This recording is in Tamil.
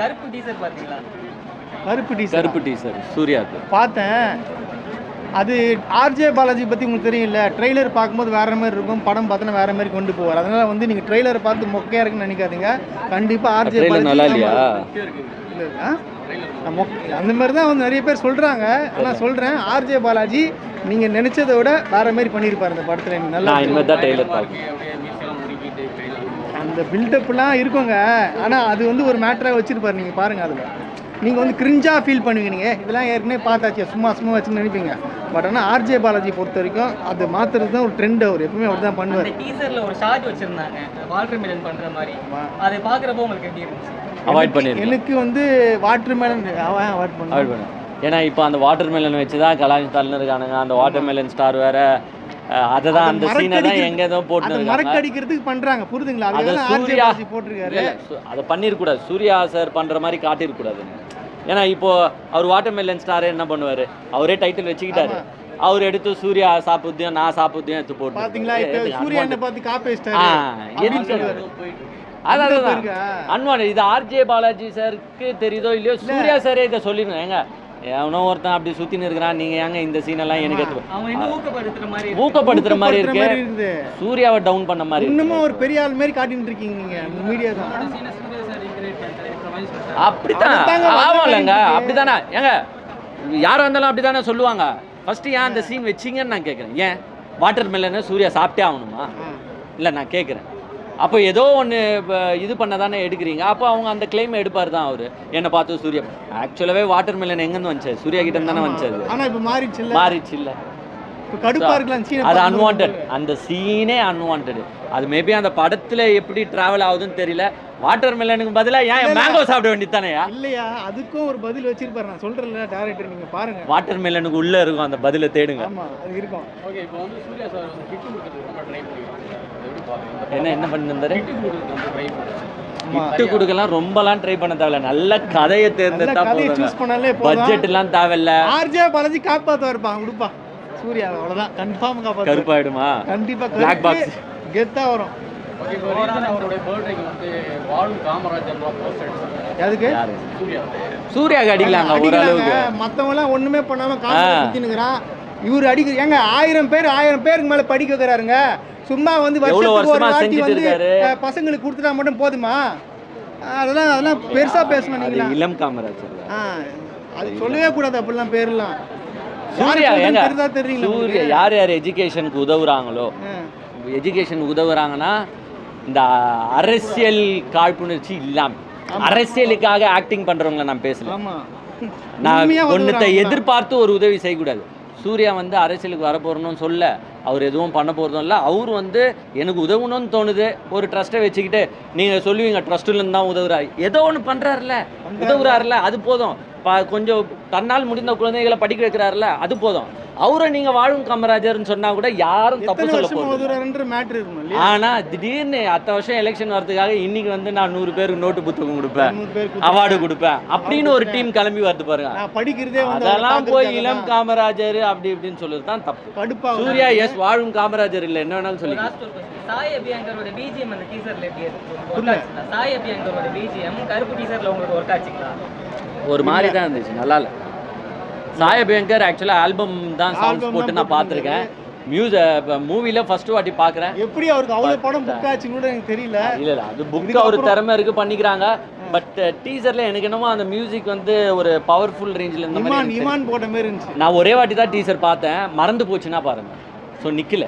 கருப்பு டீசர் பாத்தீங்களா கருப்பு டீசர் கருப்பு டீசர் சூர்யாவுக்கு பார்த்தேன். அது ஆர்ஜே பாலாஜி பற்றி உங்களுக்கு தெரியும்ல ட்ரெய்லர் பார்க்கும்போது வேற மாதிரி இருக்கும் படம் பார்த்தோன்னா வேற மாதிரி கொண்டு போவார். அதனால வந்து நீங்கள் ட்ரெய்லரை பார்த்து மொக்கையாக இருக்குன்னு நினைக்காதீங்க. கண்டிப்பாக ஆர்ஜே ட்ரெயிலர் நல்லா இல்லையா? அந்த மாதிரி தான் வந்து நிறைய பேர் சொல்கிறாங்க ஆனால் சொல்கிறேன் ஆர்ஜே பாலாஜி நீங்கள் நினச்சதை விட வேற மாதிரி பண்ணியிருப்பார் இந்த படத்தில். நல்லா நான் இனிமேல் தான் ட்ரெய்லர் பார்க்கணும். அந்த பில்டப்லாம் இருக்குங்க. ஆனால் அது வந்து ஒரு மேட்டராக வச்சிருப்பாரு. நீங்கள் பாருங்கள் அதில். நீங்கள் வந்து கிரிஞ்சாக ஃபீல் பண்ணுவீங்க. நீங்கள் இதெல்லாம் ஏற்கனவே பார்த்தாச்சு. சும்மா சும்மா வச்சுன்னு நினைப்பீங்க. பட் ஆனால் ஆர்ஜே பாலாஜி பொறுத்த வரைக்கும் அது மாற்றுறது தான் ஒரு ட்ரெண்ட் அவர் எப்பவுமே அவர் தான் பண்ணுவார். அந்த டீசர்ல ஒரு ஷார்ட் வச்சிருந்தாங்க. வாட்டர் மிலன் பண்ற மாதிரி. அதை பாக்குறப்போ உங்களுக்கு எப்படி இருந்துச்சு? அவாய்ட் பண்ணிருக்கேன் எனக்கு வந்து வாட்டர் மேலன் அவன் அவாய்ட் பண்ண அவாய்ட் பண்ணேன் ஏன்னா இப்போ அந்த வாட்டர் மெலன் வச்சு தான் கலாஞ்சி தள்ளுன்னு இருக்கானுங்க அந்த வாட்டர் மெலன் ஸ்டார் வேற. அதை தான் அந்த சீனை தான் எங்க ஏதோ போட்டு மறக்கடிக்கிறதுக்கு பண்றாங்க. புரிதுங்களா? அது சூர்யா போட்டிருக்காரு. அதை பண்ணிருக்கூடாது சூர்யா சார் பண்ற மாதிரி காட்டிருக்கூடாது ஏன்னா இப்போ அவர் வாட்டர் மெலன் ஸ்டார் என்ன பண்ணுவாரு? அவரே டைட்டில் வச்சுக்கிட்டாரு. அவர் எடுத்து சூர்யா சாப்பிடுதியும் நான் சாப்பிடுதியும் எடுத்து போட்டு பாத்தீங்களா? இப்போ சூர்யா என்ன பார்த்து காப்பி. அதான்? அன்வான் இது ஆர்ஜே பாலாஜி சாருக்கு தெரியுதோ இல்லையோ? சூர்யா சாரே இதை சொல்லிருங்க ஏங்க எவனோ ஒருத்தன் அப்படி சுத்தின்னு இருக்கிறான். நீங்க ஏங்க இந்த சீன் எல்லாம் எனக்கு எடுத்து ஊக்கப்படுத்துற மாதிரி இருக்கு. சூர்யாவை டவுன் பண்ண மாதிரி. இன்னமும் ஒரு பெரிய ஆள் மாதிரி காட்டிட்டு இருக்கீங்க நீங்க. மீடியா தான். அப்படித்தான். ஆமாம்லங்க வந்து அப்படித்தானே. ஏங்க யாரா இருந்தாலும் அப்படித்தானே சொல்லுவாங்க. ஃபர்ஸ்ட் ஏன் அந்த சீன் வச்சீங்கன்னு நான் கேட்குறேன் ஏன்? வாட்டர் மெலனை சூர்யா சாப்பிட்டே ஆகணுமா? இல்லை நான் கேட்குறேன் அப்போ ஏதோ ஒன்று இது பண்ண தானே எடுக்கிறீங்க. அப்போ அவங்க அந்த கிளைம் எடுப்பார் தான் அவர். என்னை பார்த்து சூர்யா ஆக்சுவலாகவே வாட்டர் மெலன் எங்கேருந்து வந்துச்சு? சூர்யா கிட்ட தானே வந்துச்சு ஆனா இப்ப மாறிடுச்சு இல்ல? மாறிச்சு இல்லை. அது அன்வான்ட் அந்த சீனே அன்வான்ட் அது மேபி அந்த படத்துல எப்படி டிராவல் ஆகுதுன்னு தெரியல. வாட்டர் மெலனுக்கு பதிலா ஏன் மேங்கோ சாப்பிட வேண்டியது தானேயா இல்லையா அதுக்கும் ஒரு பதில் வச்சிருப்பாரு. நான் சொல்றேன்ல டேரக்டர் நீங்க பாருங்க. வாட்டர் மெலனுக்கு உள்ள இருக்கும் அந்த பதிலை தேடுங்க. ஆமா அது இருக்கும். ஓகே இப்போ வந்து சூர்யா சார் வந்து ஹிட் கொடுக்கறதுக்கு ரொம்ப ட்ரை பண்ணிருக்காரு. அதை எப்படி பார்க்குறீங்க? என்ன என்ன பண்ணிருந்தாரு? ஹிட் கொடுக்கறதுக்கு ரொம்ப ட்ரை கொடுக்கலாம் ரொம்பலாம் ட்ரை பண்ண தேவையில்ல. நல்ல கதையை தேர்ந்தெடுத்தா போதும். பட்ஜெட் எல்லாம் தேவையில்ல. ஆர்ஜே பாலாஜி காப்பாத்த இருப்பான் கொடுப்பா சூர்யா அவ்வளவுதான். கன்ஃபார்ம் காப்பாத்து கருப்பாயிடுமா? கண்டிப்பா Black box. கெத்தா வரும். ஓகே இப்போ ரீசன் அவருடைய பர்த்டேக்கு வந்து வாழும் காமராஜர் போஸ்ட் அடிச்சாங்க எதுக்கு யாரு? சூர்யா. சூர்யாக்கு அடிக்கலாங்க ஓரளவுக்கு. மத்தவங்க எல்லாம் ஒண்ணுமே பண்ணாம காசு சுத்தினுங்கிறான் இவர் அடிக்க ஏங்க ஆயிரம் பேர் ஆயிரம் பேருக்கு மேல படிக்க வைக்கிறாருங்க. சும்மா வந்து வருஷத்துக்கு ஒரு வாட்டி வந்து பசங்களுக்கு கொடுத்துட்டா மட்டும் போதுமா? அதெல்லாம் அதெல்லாம் பெருசா பேசணும் நீங்களா? இளம் காமராஜர் அது சொல்லவே கூடாது அப்படிலாம் பேர்லாம். சூர்யா ஏங்க? சூர்யா யார் யார் எஜுகேஷனுக்கு உதவுறாங்களோ? எஜுகேஷனுக்கு உதவுறாங்கன்னா இந்த அரசியல் காழ்ப்புணர்ச்சி இல்லாம அரசியலுக்காக ஆக்டிங் பண்றவங்கள நான் பேசல. நான் உதவுறாங்க. எதிர்பார்த்து ஒரு உதவி செய்யக்கூடாது. சூர்யா வந்து அரசியலுக்கு வரப்போறணும்னு சொல்ல அவர் எதுவும் பண்ண போகிறதும் இல்லை. அவர் வந்து எனக்கு உதவணும்னு தோணுது. ஒரு ட்ரஸ்ட்டை வச்சுக்கிட்டு நீங்கள் சொல்லுவீங்க ட்ரஸ்ட்டுலேருந்து தான் உதவுறாரு. ஏதோ ஒன்று பண்ணுறாருல உதவுறாருல அது போதும். ப கொஞ்சம் தன்னால் முடிந்த குழந்தைகளை படிக்க வைக்கிறாருல அது போதும். அவரை நீங்கள் வாழும் காமராஜர்னு சொன்னால் கூட யாரும் தப்பு சொல்ல போகிறது ஆனா திடீர்னு அத்த வருஷம் எலெக்ஷன் வரதுக்காக இன்னைக்கு வந்து நான் நூறு பேருக்கு நோட்டு புத்தகம் கொடுப்பேன் அவார்டு கொடுப்பேன் அப்படின்னு ஒரு டீம் கிளம்பி வருது பாருங்க. நான் படிக்கிறதே வந்து அதெல்லாம் போய் இளம் காமராஜர் அப்படி இப்படின்னு சொல்றது தான் தப்பு சூர்யா எஸ் வாழும் காமராஜர் இல்ல என்ன வேணாலும் சொல்லி. சாய் அபியங்கரோட பிஜிஎம் அந்த டீசர்ல எப்படி இருக்கு? சாய் அபியங்கரோட பிஜிஎம் கருப்பு டீசர்ல உங்களுக்கு ஒர்க் ஆச்சுங்களா? ஒரு மாதிரி தான் இருந்துச்சு நல்லா இல்ல. சாய பயங்கர் ஆக்சுவலா ஆல்பம் தான் சாங்ஸ் போட்டு நான் பார்த்துருக்கேன். மியூஸ் மூவில ஃபர்ஸ்ட் வாட்டி பார்க்குறேன். எப்படி அவருக்கு அவ்வளவு படம் புக் ஆச்சுன்னு கூட எனக்கு தெரியல. இல்ல இல்ல அது புக் அவர் திறமை இருக்கு பண்ணிக்கிறாங்க. பட் டீசர்ல எனக்கு என்னமோ அந்த மியூசிக் வந்து ஒரு பவர்ஃபுல் ரேஞ்சில் இருந்த மாதிரி இமான் போட்ட மாதிரி இருந்துச்சு. நான் ஒரே வாட்டி தான் டீசர் பார்த்தேன். மறந்து போச்சுன்னா பாருங்க. ஸோ நிக்கல.